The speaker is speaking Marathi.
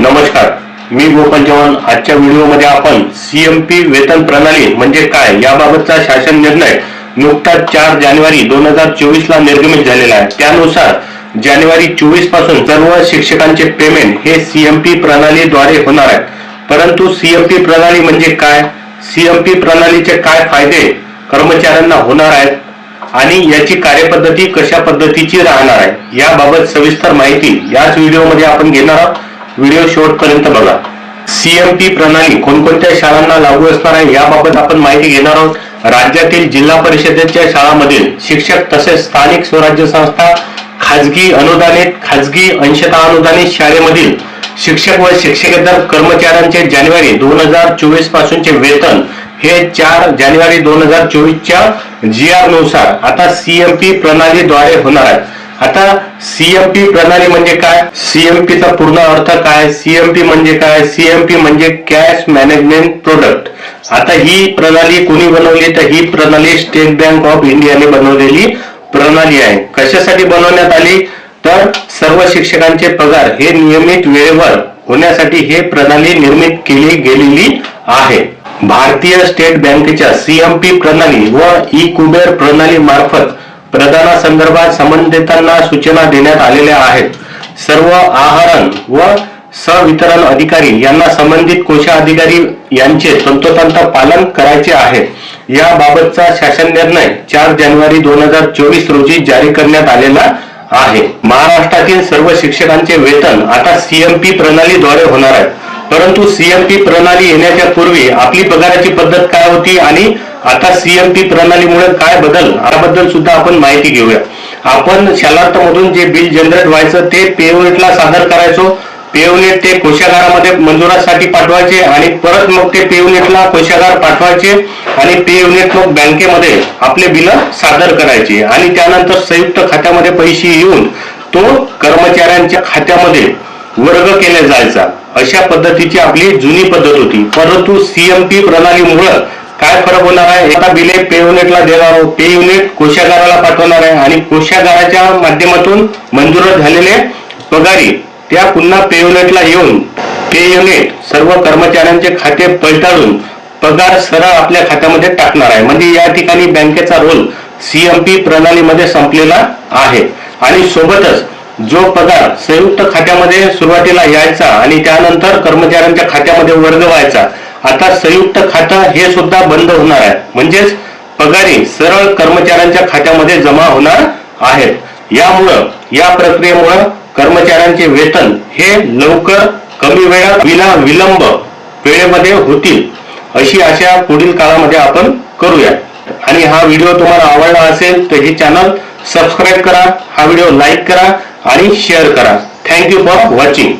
नमस्कार. मी गोपन चव्हाण. आजच्या व्हिडिओमध्ये आपण सीएमपी वेतन प्रणाली म्हणजे काय याबाबतचा शासन निर्णय नुकताच चार जानेवारी दोन हजार चोवीस ला निर्गमित झालेला आहे. त्यानुसार जानेवारी चोवीसपासून सर्व शिक्षकांचे पेमेंट हे सीएमपी प्रणालीद्वारे होणार आहे. परंतु सीएमपी प्रणाली म्हणजे काय? सीएमपी प्रणालीचे काय फायदे कर्मचाऱ्यांना होणार आहेत आणि याची कार्यपद्धती कशा पद्धतीची राहणार आहे? याबाबत सविस्तर माहिती याच व्हिडिओमध्ये आपण घेणार आहोत. व्हिडिओ शेवटपर्यंत बघा. सीएमपी प्रणाली कोणकोणत्या शाळांना लागू असणार आहे याबाबत आपण माहिती घेणार आहोत. राज्यातील जिल्हा परिषदेच्या शाळांमधील शिक्षक तसेच स्थानिक स्वराज्य संस्था खाजगी अनुदानित खाजगी अंशतः अनुदानित शाळेमधील शिक्षक व शिक्षकेतर कर्मचाऱ्यांचे जानेवारी दोन हजार चोवीस पासूनचे वेतन हे चार जानेवारी दोन हजार चोवीसच्या जी आरनुसार आता सीएमपी प्रणालीद्वारे होणार आहे. आता सीएमपी प्रणाली म्हणजे काय? सीएमपीचा चा पूर्ण अर्थ काय? सीएमपी म्हणजे काय? सीएमपी म्हणजे कॅश मॅनेजमेंट प्रोडक्ट आता ही प्रणाली कोणी बनवली? तर ही प्रणाली स्टेट बँक ऑफ इंडियाने बनवलेली प्रणाली आहे. कशासाठी बनवण्यात आली? तर सर्व शिक्षकांचे पगार हे नियमित वेळेवर होण्यासाठी हे प्रणाली निर्मित केली गेलेली आहे. भारतीय स्टेट बँकेच्या सीएमपी प्रणाली व ई कुबेर प्रणाली मार्फत प्रदानासंदर्भात संबंधितांना सूचना देण्यात आलेल्या आहेत. सर्व आहारण व सवितरण अधिकारी यांना संबंधित कोशाधिकारी यांचे तंतोतंत पालन करायचे आहे. याबाबतचा शासन निर्णय चार जानेवारी दोन हजार चोवीस रोजी जारी करण्यात आलेला आहे. महाराष्ट्रातील सर्व शिक्षकांचे वेतन आता सीएमपी प्रणालीद्वारे होणार आहे. परंतु सीएमपी प्रणाली येण्याच्या पूर्वी आपली पगाराची पद्धत काय होती आणि आता सीएमपी प्रणालीमुळे काय बदल याबद्दल सुद्धा आपण माहिती घेऊया. आपण शालार्थ मधून जे बिल जनरेट व्हायचं ते पेवनेटला सादर करायचो. पेवनेट ते कोशागारामध्ये मंजुरासाठी पाठवायचे आणि परत मग ते पेवनेटला कोशागार पाठवायचे आणि पे युनिट मग बँकेमध्ये आपले बिल सादर करायचे. आणि त्यानंतर संयुक्त खात्यामध्ये पैसे येऊन तो कर्मचाऱ्यांच्या खात्यामध्ये वर्ग केला जायचा. अशा पद्धतीची आपली जुनी पद्धत होती. परंतु सीएमपी प्रणालीमुळं काय फरक होणार आहे? आता बिले पे युनिटला देणार आहोत. पे युनिट कोशागाराला पाठवणार आहे आणि कोशागाराच्या माध्यमातून मंजूर झालेले पगारी त्या पुन्हा पे युनिटला येऊन पे युनिट सर्व कर्मचाऱ्यांचे खाते पलटाळून पगार सरळ आपल्या खात्यामध्ये टाकणार आहे. म्हणजे या ठिकाणी बँकेचा रोल सीएमपी प्रणालीमध्ये संपलेला आहे. आणि सोबतच जो पगार संयुक्त खात्यामध्ये सुरुवातीला यायचा आणि त्यानंतर कर्मचाऱ्यांच्या खात्यामध्ये वर्ग व्हायचा आता संयुक्त खातं हे सुद्धा बंद होणार आहे. म्हणजेच पगारी सरळ कर्मचाऱ्यांच्या खात्यामध्ये जमा होणार आहेत. यामुळं या प्रक्रियेमुळं कर्मचाऱ्यांचे वेतन हे लवकर कमी वेळात विना विलंब वेळेमध्ये होतील अशी आशा पुढील काळामध्ये आपण करूया. आणि हा व्हिडिओ तुम्हाला आवडला असेल तर हे चॅनल सबस्क्राईब करा हा व्हिडिओ लाईक करा आणि शेअर करा. Thank you for watching.